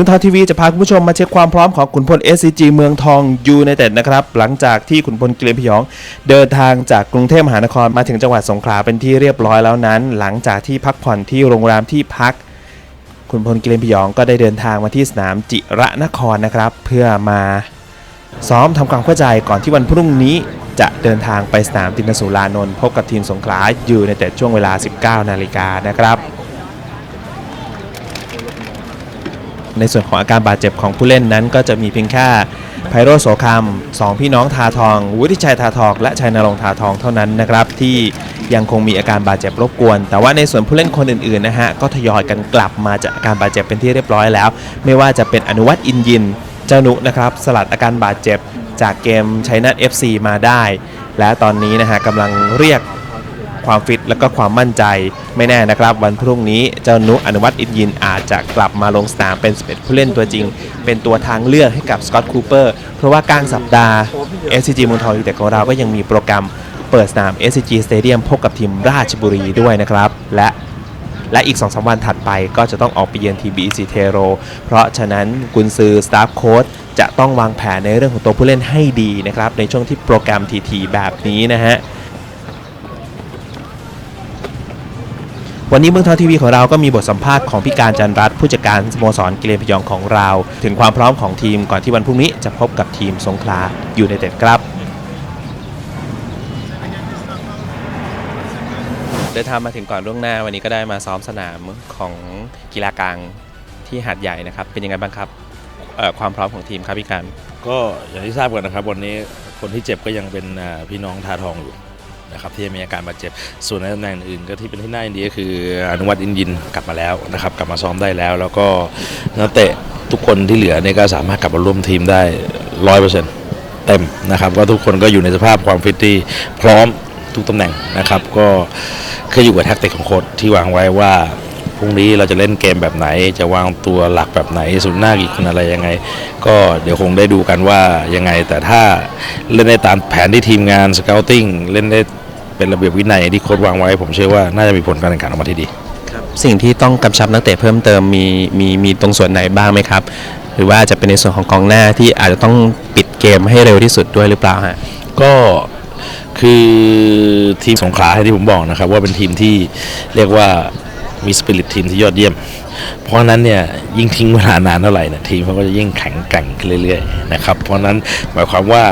มืองทองทีวีจะพาคุณผู้ชมมาเช็คความพร้อมของขุนพล SCG เมืองทองยูไนเต็ดนะครับ หลังจากที่ขุนพลเกรียนพยอง เดินทางจากกรุงเทพมหานครมาถึงจังหวัดสงขลาเป็นที่เรียบร้อยแล้วนั้น หลังจากที่พักผ่อนที่โรงแรมที่พักขุนพลเกรียนพยองก็ได้เดินทางมาที่สนามจิระนครนะครับ เพื่อมาซ้อมทำความเข้าใจก่อนที่วันพรุ่งนี้จะเดินทางไปสนามตินสุรานนท์พบกับทีมสงขลาอยูไนเต็ดช่วงเวลา 19 นาฬิกานะครับ ในส่วนของอาการบาดเจ็บของผู้เล่นนั้น ก็จะมีเพียงแค่ไพโรโสคำสองพี่น้องทาทอง วุฒิชัยทาทอง และชัยนรงค์ทาทองเท่านั้นนะครับ ที่ยังคงมีอาการบาดเจ็บรบกวน แต่ว่าในส่วนผู้เล่นคนอื่นๆนะฮะก็ทยอยกันกลับมาจากอาการบาดเจ็บเป็นที่เรียบร้อยแล้ว ไม่ว่าจะเป็นอนุวัตอินยินเจ้านุนะครับสลัดอาการบาดเจ็บจากเกมชัยนาท FC มาได้ และตอนนี้นะฮะกำลังเรียก ความฟิตและก็ความมั่นใจ ไม่แน่นะครับ วันพรุ่งนี้เจ้านุอนุวัตอินยินอาจจะกลับมาลงสนามเป็น11ผู้เล่นตัวจริง เป็นตัวทางเลือกให้กับสกอตคูเปอร์เพราะว่ากลางสัปดาห์ SCG เมืองทองยูเต็ดของเราก็ยังมีโปรแกรมเปิดสนาม SCG Stadium พบกับทีมราชบุรีด้วยนะครับ และและอีก 2-3 วันถัดไปก็จะต้องออกไปเยือนทีบีซีเทโร เพราะฉะนั้นกุนซือสตาฟโค้ชจะต้องวางแผนในเรื่องของตัวผู้เล่นให้ดีนะครับ ในช่วงที่โปรแกรมทีๆแบบนี้นะฮะ วันนี้เมืองทองทีวีของเราก็มีบทสัมภาษณ์ของพี่การจันรัตน์ผู้จัดการสโมสรกิเลนพยองของเรา ถึงความพร้อมของทีมก่อนที่วันพรุ่งนี้จะพบกับทีมสงขลายูไนเต็ดครับ เดินทางมาถึงก่อนล่วงหน้าวันนี้ก็ได้มาซ้อมสนามของกีฬากลางที่หาดใหญ่นะครับ เป็นยังไงบ้างครับเอ่อความพร้อมของทีมครับพี่การก็อย่างที่ทราบกันนะครับ วันนี้คนที่เจ็บก็ยังเป็นอ่าพี่น้องทาทองอยู่ นะครับที่มีอาการบาดเจ็บ ส่วนในตำแหน่งอื่นก็ที่เป็นที่น่ายินดีก็คืออนุวัตอินยินกลับมาแล้วนะครับกลับมาซ้อมได้แล้ว แล้วก็นักเตะทุกคนที่เหลือเนี่ยก็สามารถกลับมาร่วมทีมได้ร้อยเปอร์เซ็นต์เต็มนะครับก็ทุกคนก็อยู่ในสภาพความฟิตที่พร้อมทุกตำแหน่งนะครับก็ขึ้นอยู่กับแท็กติกของโค้ชที่วางไว้ว่า พรุ่งนี้เราจะเล่นเกมแบบไหน จะวางตัวหลักแบบไหนศูนย์หน้ากี่คนอะไรยังไง ก็เดี๋ยวคงได้ดูกันว่ายังไง แต่ถ้าเล่นได้ตามแผนที่ทีมงานสเกลติ้งเล่นได้เป็นระเบียบวินัยที่โค้ชวางไว้ ผมเชื่อว่าน่าจะมีผลการแข่งขันออกมาที่ดีสิ่งที่ต้องกำชับนักเตะเพิ่มเติมมีมีมีตรงส่วนไหนบ้างไหมครับ หรือว่าจะเป็นในส่วนของกองหน้าที่อาจจะต้องปิดเกมให้เร็วที่สุดด้วยหรือเปล่าฮะก็คือทีมสงขลาที่ผมบอกนะครับ ว่าเป็นทีมที่เรียกว่า มีสปิริตทีมที่ยอดเยี่ยม เพราะนั้นเนี่ยยิ่งทิ้งเวลานานเท่าไหร่เนี่ยทีมเขาก็จะยิ่งแข็งแกร่งขึ้นเรื่อยๆนะครับเพราะนั้นหมายความว่า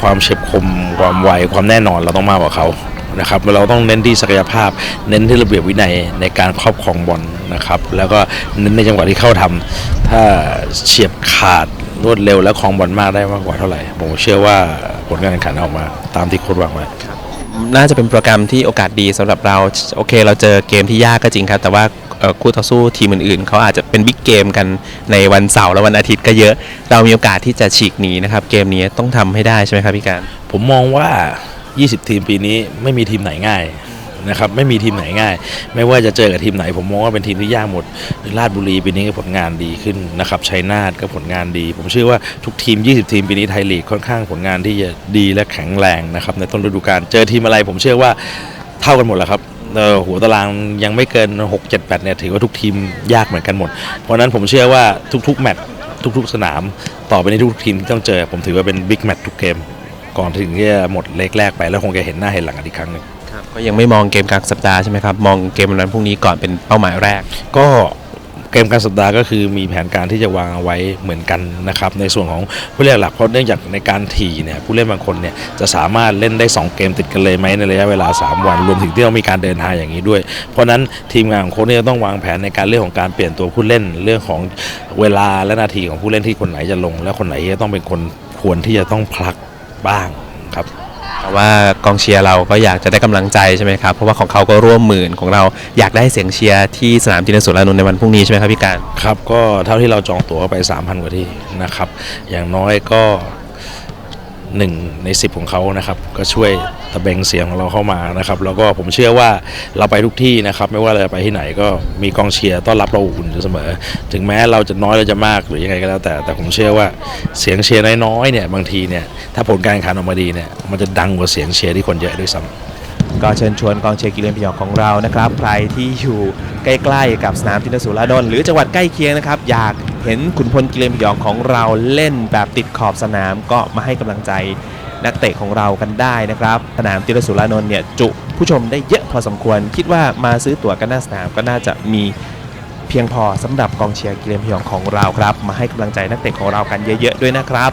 ความเฉียบคมความไวความแน่นอนเราต้องมากกว่าเขานะครับเราต้องเน้นที่ศักยภาพ เน้นที่ระเบียบวินัยในการครอบครองบอลนะครับแล้วก็เน้นในจังหวะที่เข้าทำถ้าเฉียบขาดรวดเร็วและครองบอลมากได้มากกว่าเท่าไหร่ ผมเชื่อว่าผลการแข่งขันออกมา ตามที่โค้ชวางไว้ น่าจะเป็นโปรแกรมที่โอกาสดีสำหรับเราโอเค เราเจอเกมที่ยากก็จริงครับ แต่ว่าคู่ต่อสู้ทีมอื่นๆเขาอาจจะเป็นบิ๊กเกมกันในวันเสาร์และวันอาทิตย์ก็เยอะ เรามีโอกาสที่จะฉีกหนีนะครับ เกมนี้ต้องทำให้ได้ใช่ไหมครับพี่การ ผมมองว่า 20 ทีมปีนี้ไม่มีทีมไหนง่าย นะครับไม่มีทีมไหนง่าย ไม่ว่าจะเจอกับทีมไหน ผมมองว่าเป็นทีมที่ยากหมดราชบุรีปีนี้ก็ผลงานดีขึ้นนะครับชัยนาทก็ผลงานดี ผมเชื่อว่าทุกทีม 20 ทีมปีนี้ไทยลีกค่อนข้างผลงานที่จะดีและแข็งแรงนะครับในต้นฤดูกาลเจอทีมอะไร ผมเชื่อว่าเท่ากันหมดแหละครับหัวตารางยังไม่เกิน 6 7 8เนี่ยถือว่าทุกทีมยากเหมือนกันหมด เพราะฉะนั้นผมเชื่อว่าทุกๆแมตช์ทุกๆ สนาม ต่อไปในทุกทีมที่ต้องเจอ ผมถือว่าเป็นบิ๊กแมตช์ทุกเกม ก่อนถึงที่จะหมดเลกแรกไปแล้วคงจะเห็นหน้าเห็นหลังกันอีกครั้งหนึ่ง ครับก็ยังไม่มองเกมกลางสัปดาห์ใช่ไหมครับ มองเกมวันพรุ่งนี้ก่อนเป็นเป้าหมายแรก ก็เกมการสัปดาห์ก็คือมีแผนการที่จะวางเอาไว้เหมือนกันนะครับในส่วนของผู้เล่นหลักเพราะเนื่องจากในการถี่เนี่ยผู้เล่นบางคนเนี่ยจะสามารถเล่นได้ 2 เกมติดกันเลยไหมในระยะเวลา 3 วัน รวมถึงที่ต้องมีการเดินทางอย่างนี้ด้วย เพราะฉะนั้นทีมงานของโค้ชเนี่ยต้องวางแผนในการเรื่องของการเปลี่ยนตัวผู้เล่นเรื่องของเวลาและนาทีของผู้เล่นที่คนไหนจะลง และคนไหนจะต้องเป็นคนควรที่จะต้องพลักบ้างครับ แต่ว่ากองเชียร์เราก็อยากจะได้กำลังใจใช่ไหมครับ เพราะว่าของเขาก็ร่วมหมื่นของเราอยากได้เสียงเชียร์ที่สนามจินสุรานนท์ในวันพรุ่งนี้ใช่ไหมครับพี่การ ครับ ก็เท่าที่เราจองตั๋วไป 3,000 กว่าที่นะครับ อย่างน้อยก็ หนึ่งใน 10 ของเขานะครับ ก็ช่วยตะเบงเสียงของเราเข้ามานะครับ แล้วก็ผมเชื่อว่าเราไปทุกที่นะครับ ไม่ว่าเราจะไปที่ไหนก็มีกองเชียร์ต้อนรับเราอุ่นอยู่เสมอ ถึงแม้เราจะน้อยเราจะมากหรือยังไงก็แล้วแต่ แต่ผมเชื่อว่าเสียงเชียร์น้อยๆเนี่ยบางทีเนี่ยถ้าผลการแข่งขันออกมาดีเนี่ยมันจะดังกว่าเสียงเชียร์ที่คนเยอะด้วยซ้ำก็เชิญชวนกองเชียร์กิเลนพยองของเรานะครับ ใครที่อยู่ใกล้ๆกับสนามจินสุรานนท์หรือจังหวัดใกล้เคียงนะครับ อยาก เห็นขุนพลกิเลนพยองของเราเล่นแบบติดขอบสนามก็มาให้กำลังใจนักเตะของเรากันได้นะครับ สนามติรสุรานนท์เนี่ยจุผู้ชมได้เยอะพอสมควร คิดว่ามาซื้อตั๋วกันหน้าสนามก็น่าจะมีเพียงพอสำหรับกองเชียร์กิเลนพยองของเราครับ มาให้กำลังใจนักเตะของเรากันเยอะ ๆ ด้วยนะครับ